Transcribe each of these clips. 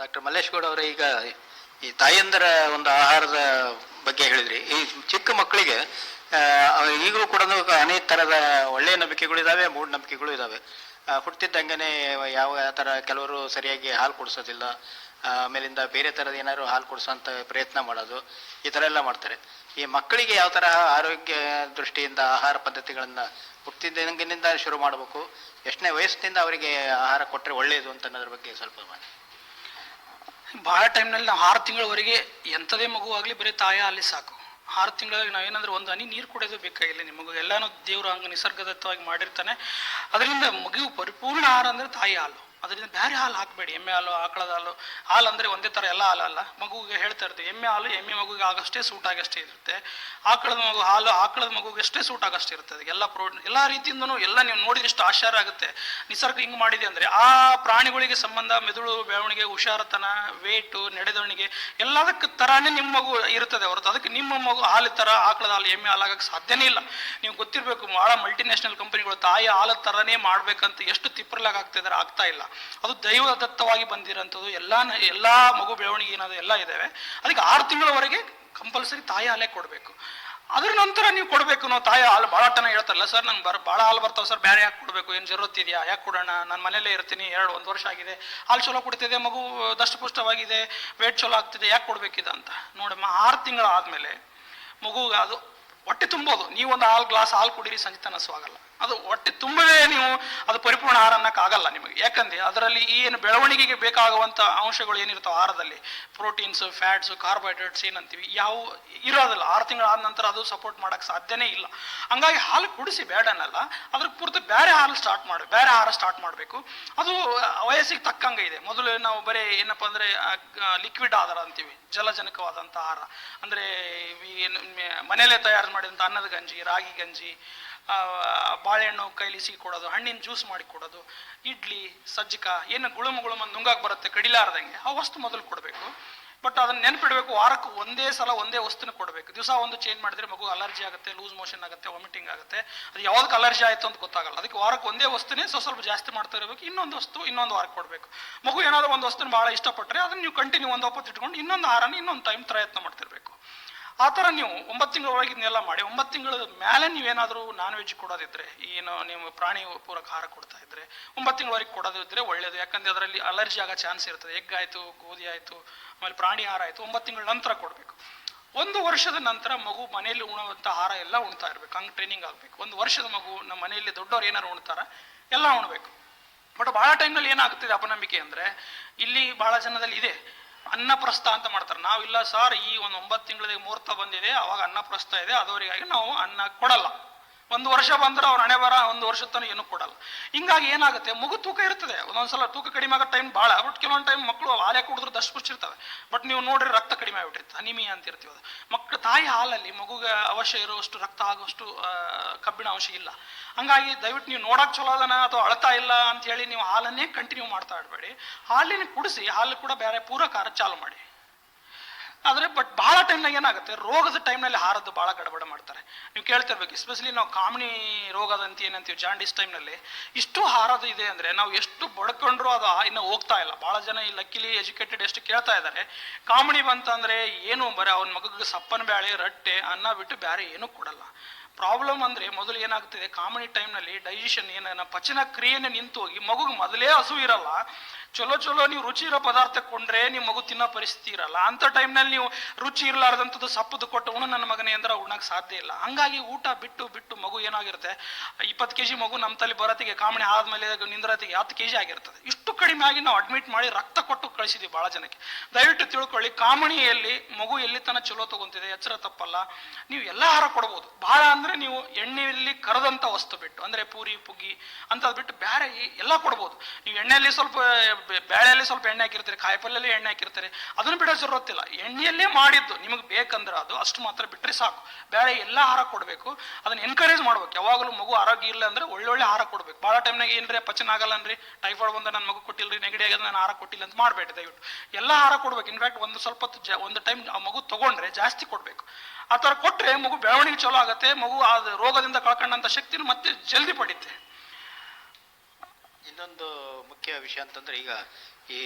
Doctor Mallesh Gowda ಅವರೇ ಈಗ ಈ ತಾಯಂದರ ಒಂದು ಆಹಾರದ ಬಗ್ಗೆ ಹೇಳಿದ್ರಿ. ಈ ಚಿಕ್ಕ ಮಕ್ಕಳಿಗೆ ಈಗಲೂ ಕೂಡ ಅನೇಕ ಥರದ ಒಳ್ಳೆಯ ನಂಬಿಕೆಗಳು ಇದಾವೆ ಮೂಢನಂಬಿಕೆಗಳು ಇದಾವೆ. ಹುಟ್ಟಿದ್ದಂಗೆ ಯಾವ ಥರ ಕೆಲವರು ಸರಿಯಾಗಿ ಹಾಲು ಕುಡಿಸೋದಿಲ್ಲ ಆಮೇಲಿಂದ ಬೇರೆ ಥರದ ಏನಾದ್ರು ಹಾಲು ಕುಡಿಸೋಂಥ ಪ್ರಯತ್ನ ಮಾಡೋದು, ಈ ಥರ ಎಲ್ಲ ಮಾಡ್ತಾರೆ. ಈ ಮಕ್ಕಳಿಗೆ ಯಾವ ಥರ ಆರೋಗ್ಯ ದೃಷ್ಟಿಯಿಂದ ಆಹಾರ ಪದ್ಧತಿಗಳನ್ನು ಹುಟ್ಟಿದಂಗಿನಿಂದ ಶುರು ಮಾಡಬೇಕು, ಎಷ್ಟನೇ ವಯಸ್ಸಿನಿಂದ ಅವರಿಗೆ ಆಹಾರ ಕೊಟ್ಟರೆ ಒಳ್ಳೆಯದು ಅಂತ ಅನ್ನೋದ್ರ ಬಗ್ಗೆ ಸ್ವಲ್ಪ ಮಾಡಿ ಭಾಳ ಟೈಮ್ನಲ್ಲಿ ನಾವು ಆರು ತಿಂಗಳವರೆಗೆ ಎಂಥದೇ ಮಗುವಾಗಲಿ ಬರೀ ತಾಯ ಅಲ್ಲಿ ಸಾಕು. ಆರು ನಾವು ಏನಂದ್ರೆ ಒಂದು ಹನಿ ನೀರು ಕುಡಿಯೋದು ಬೇಕಾಗಿಲ್ಲ ನಿಮಗೂ. ಎಲ್ಲಾನು ದೇವರು ಹಂಗೆ ನಿಸರ್ಗದತ್ತವಾಗಿ ಮಾಡಿರ್ತಾನೆ. ಅದರಿಂದ ಮಗು ಪರಿಪೂರ್ಣ ಆಹಾರ ಅಂದರೆ ತಾಯಿ ಹಾಲು. ಅದರಿಂದ ಬೇರೆ ಹಾಲು ಹಾಕಬೇಡಿ, ಎಮ್ಮೆ ಹಾಲು, ಆಕಳದ ಹಾಲು. ಹಾಲು ಅಂದರೆ ಒಂದೇ ಥರ ಎಲ್ಲ ಹಾಲು ಅಲ್ಲ. ಮಗುಗೆ ಹೇಳ್ತಾ ಇರ್ತೀವಿ, ಎಮ್ಮೆ ಹಾಲು, ಎಮ್ಮೆ ಮಗುಗೆ ಆಗಷ್ಟೇ ಸೂಟ್ ಆಗಷ್ಟೇ ಇರುತ್ತೆ. ಆಕಳದ ಮಗು ಹಾಲು, ಆಕಳದ ಮಗುಗೆ ಅಷ್ಟೇ ಸೂಟ್ ಆಗಷ್ಟೇ ಇರ್ತದೆ ಎಲ್ಲ ಪ್ರೋಟೀನ್ ಎಲ್ಲ ರೀತಿಯಿಂದನೂ ಎಲ್ಲ ನೀವು ನೋಡಿದ್ರೆ ಎಷ್ಟು ಆಶ್ಚರ್ಯ ಆಗುತ್ತೆ. ನಿಸರ್ಗ ಹಿಂಗೆ ಮಾಡಿದೆ ಅಂದರೆ ಆ ಪ್ರಾಣಿಗಳಿಗೆ ಸಂಬಂಧ ಮೆದುಳು ಬೆಳವಣಿಗೆ ಹುಷಾರತನ ವೇಟು ನಡೆದವಣಿಗೆ ಎಲ್ಲದಕ್ಕೆ ಥರನೇ ನಿಮ್ಮ ಮಗು ಇರ್ತದೆ ಹೊರತು. ಅದಕ್ಕೆ ನಿಮ್ಮ ಮಗು ಹಾಲು ಥರ ಆಕಳದ ಹಾಲು, ಎಮ್ಮೆ ಹಾಲು ಆಗಕ್ಕೆ ಸಾಧ್ಯನೇ ಇಲ್ಲ. ನೀವು ಗೊತ್ತಿರಬೇಕು ಭಾಳ ಮಲ್ಟಿನ್ಯಾಷನಲ್ ಕಂಪನಿಗಳು ತಾಯಿ ಹಾಲು ಥರನೇ ಮಾಡ್ಬೇಕಂತ ಎಷ್ಟು ತಿಪ್ಪರ್ಲಾಗ ಆಗ್ತಿದ್ದಾರೆ ಆಗ್ತಾ ಇಲ್ಲ. ಅದು ದೈವ ದತ್ತವಾಗಿ ಬಂದಿರೋಂಥದ್ದು. ಎಲ್ಲ ಎಲ್ಲ ಮಗು ಬೆಳವಣಿಗೆ ಏನಾದರೂ ಎಲ್ಲ ಇದ್ದಾವೆ ಅದಕ್ಕೆ ಆರು ತಿಂಗಳವರೆಗೆ ಕಂಪಲ್ಸರಿ ತಾಯಿ ಹಾಲೇ ಕೊಡಬೇಕು. ಅದ್ರ ನಂತರ ನೀವು ಕೊಡಬೇಕು ನಾವು ತಾಯಿ ಹಾಲು ಭಾಳ ಟನ ಹೇಳ್ತಾರಲ್ಲ, ಸರ್, ನಂಗೆ ಬರ್ ಭಾಳ ಹಾಲು ಬರ್ತಾವೆ ಸರ್ ಬೇರೆ ಯಾಕೆ ಕೊಡಬೇಕು? ಏನು ಜರುತ್ತಿದೆಯಾ ಯಾಕೆ ಕೊಡೋಣ? ನಾನು ಮನೇಲೇ ಇರ್ತೀನಿ, ಎರಡು, ಒಂದು ವರ್ಷ ಆಗಿದೆ. ಹಾಲು ಚಲೋ ಕೊಡ್ತಿದೆ, ಮಗು ದಷ್ಟಪುಷ್ಟವಾಗಿದೆ ವೇಟ್ ಚಲೋ ಆಗ್ತಿದೆ, ಯಾಕೆ ಕೊಡಬೇಕಿದೆ ಅಂತ? ನೋಡಮ್ಮ, ಆರು ತಿಂಗಳು ಆದಮೇಲೆ ಮಗು ಅದು ಹೊಟ್ಟೆ ತುಂಬೋದು. ನೀವೊಂದು ಹಾಲು, ಗ್ಲಾಸ್ ಹಾಲು ಕುಡೀರಿ, ಸಂಜೆ ತನಸು ಆಗಲ್ಲ. ಅದು ಹೊಟ್ಟೆ ತುಂಬದೇ ನೀವು ಅದು ಪರಿಪೂರ್ಣ ಆಹಾರ ಅನ್ನಕ್ಕಾಗಲ್ಲ ನಿಮಗೆ. ಯಾಕಂದ್ರೆ ಅದರಲ್ಲಿ ಏನು ಬೆಳವಣಿಗೆಗೆ ಬೇಕಾಗುವಂಥ ಅಂಶಗಳು ಏನಿರ್ತಾವೆ ಆಹಾರದಲ್ಲಿ ಪ್ರೋಟೀನ್ಸ್ ಫ್ಯಾಟ್ಸ್ ಕಾರ್ಬೋಹೈಡ್ರೇಟ್ಸ್ ಏನಂತೀವಿ, ಯಾವ ಇರೋದಿಲ್ಲ. ಆರು ತಿಂಗಳಾದ ನಂತರ ಅದು ಸಪೋರ್ಟ್ ಮಾಡೋಕ್ಕೆ ಸಾಧ್ಯನೇ ಇಲ್ಲ. ಹಂಗಾಗಿ ಹಾಲು ಕುಡಿಸಿ ಬೇಡನಲ್ಲ ಅದ್ರ ಪೂರ್ತಿ ಬೇರೆ ಹಾಲು ಸ್ಟಾರ್ಟ್ ಮಾಡಿ ಬೇರೆ ಆಹಾರ ಸ್ಟಾರ್ಟ್ ಮಾಡಬೇಕು. ಅದು ವಯಸ್ಸಿಗೆ ತಕ್ಕಂಗೆ ಇದೆ. ಮೊದಲು ನಾವು ಬರೀ ಏನಪ್ಪ ಅಂದರೆ ಲಿಕ್ವಿಡ್ ಆಹಾರ ಅಂತೀವಿ, ಜಲಜನಕವಾದಂಥ ಆಹಾರ. ಅಂದರೆ ಮನೆಯಲ್ಲೇ ತಯಾರು ಮಾಡಿದಂಥ ಅನ್ನದ ಗಂಜಿ, ರಾಗಿ ಗಂಜಿ ಬಾಳೆಹಣ್ಣು ಕೈಲಿ ಸಿಹಿ ಕೊಡೋದು, ಹಣ್ಣಿನ ಜ್ಯೂಸ್ ಮಾಡಿ ಕೊಡೋದು, ಇಡ್ಲಿ, ಸಜ್ಜಿಕ, ಏನು ಗುಳುಮ ಗುಳುಮ ನುಂಗಾಕ್ ಬರುತ್ತೆ, ಕಡಿಲಾರ್ದಂಗೆ, ಆ ವಸ್ತು ಮೊದಲು ಕೊಡಬೇಕು. ಬಟ್ ಅದನ್ನ ನೆನ್ಪಿಡ್ಬೇಕು, ವಾರಕ್ಕೆ ಒಂದೇ ಸಲ ಒಂದೇ ವಸ್ತುನ ಕೊಡಬೇಕು. ದಿವಸ ಒಂದು ಚೇಂಜ್ ಮಾಡಿದ್ರೆ ಮಗು ಅಲರ್ಜಿ ಆಗುತ್ತೆ ಲೂಸ್ ಮೋಷನ್ ಆಗುತ್ತೆ ವಾಮಿಟಿಂಗ್ ಆಗುತ್ತೆ. ಅದು ಯಾವ್ದಕ್ಕೆ ಅಲರ್ಜಿ ಆಯ್ತು ಅಂತ ಗೊತ್ತಾಗಲ್ಲ. ಅದಕ್ಕೆ ವಾರಕ್ಕೆ ಒಂದೇ ವಸ್ತುನೇ ಸ್ವಲ್ಪ ಸ್ವಲ್ಪ ಜಾಸ್ತಿ ಮಾಡ್ತಾ ಇರಬೇಕು. ಇನ್ನೊಂದು ವಸ್ತು, ಇನ್ನೊಂದು ವಾರಕ್ಕೆ ಕೊಡಬೇಕು. ಮಗು ಏನಾದರೂ ಒಂದು ವಸ್ತುನ ಭಾಳ ಇಷ್ಟಪಟ್ಟರೆ ಅದನ್ನ ನೀವು ಕಂಟಿನ್ಯೂ ಒಂದು ಒಪ್ಪತ್ತು ಇಟ್ಕೊಂಡು ಇನ್ನೊಂದು ಆಹಾರನ ಇನ್ನೊಂದು ಟೈಮ್ ಪ್ರಯತ್ನ ಮಾಡ್ತಿರ್ಬೇಕು ಆ ಥರ ನೀವು ಒಂಬತ್ತು ತಿಂಗಳ ಒಳಗೆ ಇದನ್ನೆಲ್ಲ ಮಾಡಿ, ಒಂಬತ್ತು ತಿಂಗಳ ಮೇಲೆ ನೀವೇನಾದರೂ ನಾನ್ ವೆಜ್ ಕೊಡೋದಿದ್ರೆ, ಏನು ನೀವು ಪ್ರಾಣಿ ಪೂರಕ ಆಹಾರ ಕೊಡ್ತಾ ಇದ್ರೆ ಒಂಬತ್ತು ತಿಂಗಳವರೆಗೆ ಕೊಡೋದಿದ್ರೆ ಒಳ್ಳೇದು. ಯಾಕಂದ್ರೆ ಅದರಲ್ಲಿ ಅಲರ್ಜಿ ಆಗೋ ಚಾನ್ಸ್ ಇರ್ತದೆ. ಎಗ್ ಆಯಿತು, ಗೋಧಿ ಆಯಿತು, ಆಮೇಲೆ ಪ್ರಾಣಿ ಆಹಾರ ಆಯಿತು, ಒಂಬತ್ತು ತಿಂಗಳ ನಂತರ ಕೊಡಬೇಕು. ಒಂದು ವರ್ಷದ ನಂತರ ಮಗು ಮನೆಯಲ್ಲಿ ಉಣುವಂಥ ಆಹಾರ ಎಲ್ಲ ಉಣ್ತಾ ಇರಬೇಕು. ಹಂಗೆ ಟ್ರೈನಿಂಗ್ ಆಗಬೇಕು. ಒಂದು ವರ್ಷದ ಮಗು ನಮ್ಮ ಮನೆಯಲ್ಲಿ ದೊಡ್ಡವ್ರು ಏನಾರು ಉಣ್ತಾರ, ಎಲ್ಲ ಉಣ್ಬೇಕು. ಬಟ್ ಭಾಳ ಟೈಮ್ನಲ್ಲಿ ಏನಾಗ್ತಿದೆ ಅಪನಂಬಿಕೆ ಅಂದರೆ, ಇಲ್ಲಿ ಭಾಳ ಜನದಲ್ಲಿ ಇದೆ. ಅನ್ನಪ್ರಸ್ಥ ಅಂತ ಮಾಡ್ತಾರೆ. ನಾವಿಲ್ಲ ಸರ್ ಈ ಒಂದು ಒಂಬತ್ತು ತಿಂಗಳಿಗೆ ಮುಹೂರ್ತ ಬಂದಿದೆ, ಅವಾಗ ಅನ್ನಪ್ರಸ್ಥ ಇದೆ, ಅದವರಿಗಾಗಿ ನಾವು ಅನ್ನ ಕೊಡಲ್ಲ. ಒಂದು ವರ್ಷ ಬಂದ್ರೆ ಅವ್ರ ಹಣೆ ಬರ ಒಂದು ವರ್ಷದ ತನಕ ಏನೂ ಕೊಡಲ್ಲ. ಹಿಂಗಾಗಿ ಏನಾಗುತ್ತೆ? ಮಗು ತೂಕ ಇರ್ತದೆ. ಒಂದೊಂದ್ಸಲ ತೂಕ ಕಡಿಮೆ ಆಗೋ ಟೈಮ್ ಭಾಳ. ಬಟ್ ಕೆಲವೊಂದು ಟೈಮ್ ಮಕ್ಕಳು ಹಾಲೆ ಕುಡಿದ್ರೆ ದಷ್ಟು ಪುಷ್ಟಿರ್ತವೆ ಬಟ್ ನೀವು ನೋಡ್ರಿ ರಕ್ತ ಕಡಿಮೆ ಆಗಿಬಿಟ್ಟಿರ್ತದೆ ಅನಿಮಿಯಾ ಅಂತ ಇರ್ತೀವಿ ಅದು. ಮಕ್ಕಳು ತಾಯಿ ಹಾಲಲ್ಲಿ ಮಗುಗೆ ಅವಶ್ಯ ಇರುವಷ್ಟು ರಕ್ತ ಆಗುವಷ್ಟು ಕಬ್ಬಿಣ ಅಂಶ ಇಲ್ಲ. ಹಂಗಾಗಿ ದಯವಿಟ್ಟು ನೀವು ನೋಡಕ್ ಚಲೋ ಅದನ ಅಥವಾ ಅಳ್ತಾ ಇಲ್ಲ ಅಂತ ಹೇಳಿ ನೀವು ಹಾಲನ್ನೇ ಕಂಟಿನ್ಯೂ ಮಾಡ್ತಾ ಇಡಬೇಡಿ ಹಾಲಿನ ಕುಡಿಸಿ, ಹಾಲು ಕೂಡ ಬೇರೆ ಪೂರಕ ಚಾಲು ಮಾಡಿ. ಆದರೆ ಬಟ್ ಭಾಳ ಟೈಮ್ನಾಗ ಏನಾಗುತ್ತೆ? ರೋಗದ ಟೈಮ್ನಲ್ಲಿ ಹಾರದ್ದು ಭಾಳ ಗಡಬಡ ಮಾಡ್ತಾರೆ. ನೀವು ಕೇಳ್ತಿರ್ಬೇಕು ಎಸ್ಪೆಷಲಿ ನಾವು ಕಾಮಣಿ ರೋಗದಂತ ಏನಂತೀವಿ ಜಾಂಡಿಸ್ ಟೈಮ್ನಲ್ಲಿ ಇಷ್ಟು ಹಾರೋದು ಇದೆ ಅಂದರೆ ನಾವು ಎಷ್ಟು ಬಡ್ಕೊಂಡ್ರು ಅದು ಇನ್ನೂ ಹೋಗ್ತಾ ಇಲ್ಲ. ಭಾಳ ಜನ ಈ ಲಕ್ಕಿಲಿ ಎಜುಕೇಟೆಡ್ ಎಷ್ಟು ಕೇಳ್ತಾ ಇದ್ದಾರೆ ಕಾಮಣಿ ಬಂತಂದರೆ ಏನು ಬರೀ ಅವನ ಮಗಗೆ ಸಪ್ಪನ ಬ್ಯಾಳೆ, ರಟ್ಟೆ, ಅನ್ನ ಬಿಟ್ಟು ಬೇರೆ ಏನೂ ಕೊಡಲ್ಲ. ಪ್ರಾಬ್ಲಮ್ ಅಂದರೆ ಮೊದಲು ಏನಾಗ್ತಿದೆ? ಕಾಮಣಿ ಟೈಮ್ನಲ್ಲಿ ಡೈಜೆಷನ್ ಏನ ಪಚನ ಕ್ರಿಯೆನೇ ನಿಂತು ಹೋಗಿ ಮಗುಗೆ ಮೊದಲೇ ಹಸು ಇರಲ್ಲ. ಚಲೋ ಚಲೋ ನೀವು ರುಚಿ ಇರೋ ಪದಾರ್ಥ ಕೊಂಡ್ರೆ ನೀವು ಮಗು ತಿನ್ನೋ ಪರಿಸ್ಥಿತಿ ಇರಲ್ಲ. ಅಂಥ ಟೈಮ್ನಲ್ಲಿ ನೀವು ರುಚಿ ಇರಲಾರ್ದಂಥದ್ದು ಸಪ್ಪದು ಕೊಟ್ಟು ಉಣ್ಣು ನನ್ನ ಮಗನೇ ಅಂದ್ರೆ ಉಣ್ಣಕ್ಕೆ ಸಾಧ್ಯ ಇಲ್ಲ. ಹಂಗಾಗಿ ಊಟ ಬಿಟ್ಟು ಬಿಟ್ಟು ಮಗು ಏನಾಗಿರುತ್ತೆ? ಇಪ್ಪತ್ತು ಕೆ ಜಿ ಮಗು ನಮ್ಮ ತಲೆ ಬರೋತ್ತಿಗೆ ಕಾಮಣಿ ಆದ್ಮೇಲೆ ನಿಂದ್ರತಿಗೆ ಹತ್ತು ಕೆ ಜಿ ಆಗಿರ್ತದೆ. ಇಷ್ಟು ಕಡಿಮೆ ಆಗಿ ನಾವು ಅಡ್ಮಿಟ್ ಮಾಡಿ ರಕ್ತ ಕೊಟ್ಟು ಕಳಿಸಿದ್ವಿ ಭಾಳ ಜನಕ್ಕೆ. ದಯವಿಟ್ಟು ತಿಳ್ಕೊಳ್ಳಿ ಕಾಮಣಿಯಲ್ಲಿ ಮಗು ಎಲ್ಲಿ ತನಕ ಚಲೋ ತಗೊಂತಿದೆ ಎಚ್ಚರ ತಪ್ಪಲ್ಲ. ನೀವು ಎಲ್ಲ ಆಹಾರ ಕೊಡ್ಬೋದು. ಭಾಳ ಅಂದ್ರೆ ನೀವು ಎಣ್ಣೆಯಲ್ಲಿ ಕರೆದಂಥ ವಸ್ತು ಬಿಟ್ಟು, ಅಂದ್ರೆ ಪೂರಿ, ಪುಗ್ಗಿ ಅಂಥದ್ದು ಬಿಟ್ಟು ಬೇರೆ ಎಲ್ಲ ಕೊಡ್ಬೋದು. ನೀವು ಎಣ್ಣೆಯಲ್ಲಿ ಸ್ವಲ್ಪ ಬೇಳೆಯಲ್ಲಿ ಸ್ವಲ್ಪ ಎಣ್ಣೆ ಹಾಕಿರ್ತೀರಿ ಕಾಯಿಪಲ್ಯಲ್ಲಿ ಎಣ್ಣೆ ಹಾಕಿರ್ತಾರೆ, ಅದನ್ನು ಬಿಡೋ ಜರುತ್ತಿಲ್ಲ ಎಣ್ಣೆಯಲ್ಲೇ ಮಾಡಿದ್ದು, ನಿಮಗೆ ಬೇಕಂದ್ರೆ ಅದು, ಅಷ್ಟು ಮಾತ್ರ ಬಿಟ್ಟರೆ ಸಾಕು. ಬೇರೆ ಎಲ್ಲ ಆಹಾರ ಕೊಡಬೇಕು, ಅದನ್ನ ಎನ್ಕರೇಜ್ ಮಾಡ್ಬೇಕು. ಯಾವಾಗಲೂ ಮಗು ಆರೋಗ್ಯ ಇಲ್ಲ ಅಂದ್ರೆ ಒಳ್ಳೊಳ್ಳೆ ಆಹಾರ ಕೊಡ್ಬೇಕು. ಭಾಳ ಟೈಮ್ನಾಗ ಏನ್ರಿ ಪಚನ ಆಗಲ್ಲನ್ರಿ? ಟೈಫಾಯ್ಡ್ ಬಂದ ನನ್ನ ಮಗು ಕೊಟ್ಟಿಲ್ಲರಿ ನೆಗಡಿ ಆಗಿದೆ ನಾನು ಆಹಾರ ಕೊಟ್ಟಿಲ್ಲ ಅಂತ ಮಾಡಬೇಡಿ ದಯವಿಟ್ಟು. ಎಲ್ಲ ಆಹಾರ ಕೊಡ್ಬೇಕು. ಇನ್ಫ್ಯಾಕ್ಟ್ ಒಂದು ಸ್ವಲ್ಪ ಒಂದು ಟೈಮ್ ಮಗು ತಗೊಂಡ್ರೆ ಜಾಸ್ತಿ ಕೊಡಬೇಕು. ಆ ಥರ ಕೊಟ್ಟರೆ ಮಗು ಬೆಳವಣಿಗೆ ಚಲೋ ಆಗುತ್ತೆ, ಮಗು ಆ ರೋಗದಿಂದ ಕಳ್ಕೊಂಡಂಥ ಶಕ್ತಿನ ಮತ್ತೆ ಜಲ್ದಿ ಪಡಿತೆ. ಇನ್ನೊಂದು ಮುಖ್ಯ ವಿಷಯ ಅಂತಂದ್ರೆ ಈಗ ಈ